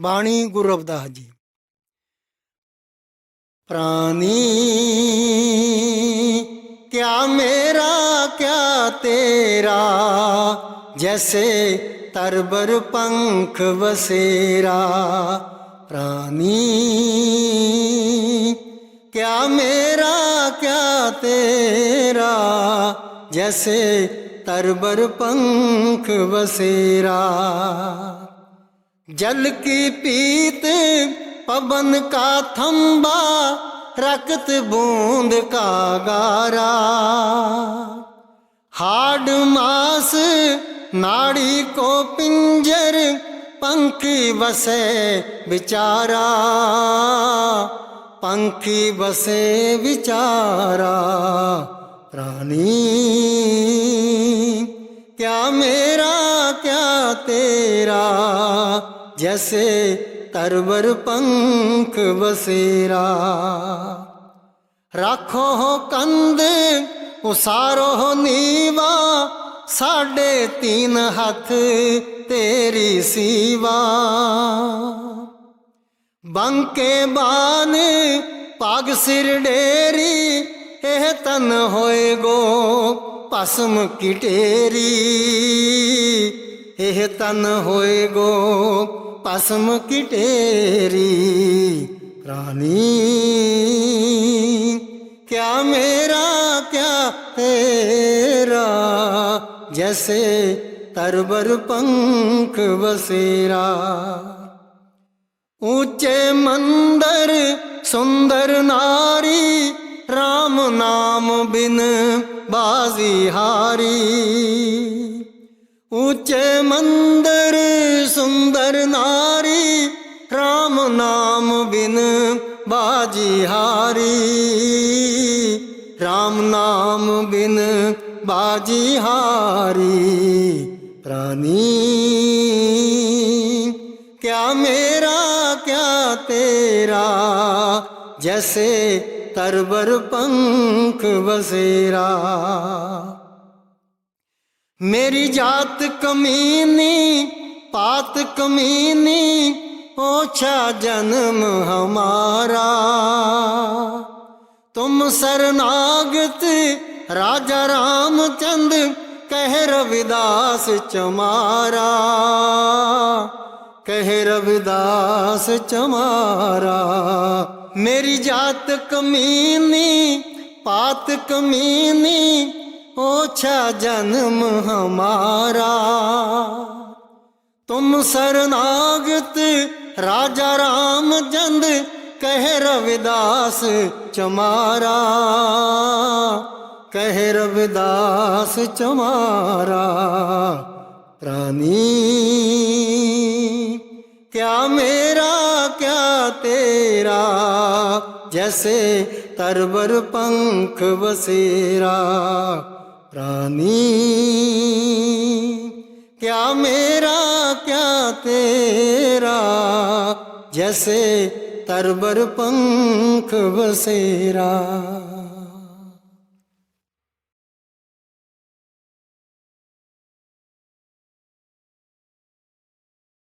ਬਾਣੀ ਗੁਰੂ ਰਵਿਦਾਸ ਜੀ। ਪ੍ਰਾਨੀ, ਕਿਆ ਮੇਰਾ, ਕਿਆ ਤੇਰਾ, ਜੈਸੇ ਤਰਬਰ ਪੰਖ ਵਸੇਰਾ। ਪ੍ਰਾਨੀ, ਕਿਆ ਮੇਰਾ, ਕਿਆ ਤੇਰਾ, ਜੈਸੇ ਤਰਬਰ ਪੰਖ ਵਸੇਰਾ। जल की पीत पवन का थंबा रक्त बूंद का गारा हाड मास नाड़ी को पिंजर पंखी बसे बिचारा पंखी बसे बिचारा प्राणी जैसे तरबर पंख बसेरा राखो हो कंद उसारो हो नीवा साढ़े तीन हथ तेरी सीवा ਬੰਕੇ ਬਾਨ ਪਾਗ ਸਿਰ ਡੇਰੀ ਇਹ ਤਨ ਹੋਏ ਗੋ ਭਸਮ ਕੀ ਢੇਰੀ ਇਹ ਤਨ ਹੋਏ ਗੋ ਪਸਮ ਕੀ ਢੇਰੀ ਰਾਣੀ। ਕਿਆ ਮੇਰਾ, ਕਿਆ ਤੇਰਾ, ਜੈਸੇ ਤਰਬਰ ਪੰਖ ਬਸੇਰਾ ਉੱਚੇ ਮੰਦਰ, ਸੁੰਦਰ ਨਾਰੀ, ਰਾਮ ਨਾਮ ਬਿਨ ਬਾਜ਼ੀ ਹਾਰੀ। ਉੱਚੇ ਮੰਦਰ, ਸੁੰਦਰ ਨਾਰੀ RAM ਨਾਮ ਬਿਨ ਬਾਜੀ ਹਾਰੀ। RAM ਨਾਮ ਬਿਨ ਬਾਜੀ ਹਾਰੀ। ਪ੍ਰਾਨੀ, ਕਿਆ ਮੇਰਾ, ਕਿਆ ਤੇਰਾ? ਜੈਸੇ ਤਰਵਰ ਪੰਖ ਵਸੇਰਾ। मेरी जात कमीनी पात कमीनी ओछा जन्म हमारा तुम शरणागत राजा रामचंद कह रविदास चमारा कह रविदास चमारा मेरी जात कमीनी पात कमीनी ओछा जन्म हमारा तुम शरणागत राजा रामचंद कह रविदास चमारा कह रविदास चमारा प्राणी क्या मेरा क्या तेरा जैसे तरबर पंख बसेरा प्राणी क्या मेरा क्या तेरा जैसे तरबर पंख बसेरा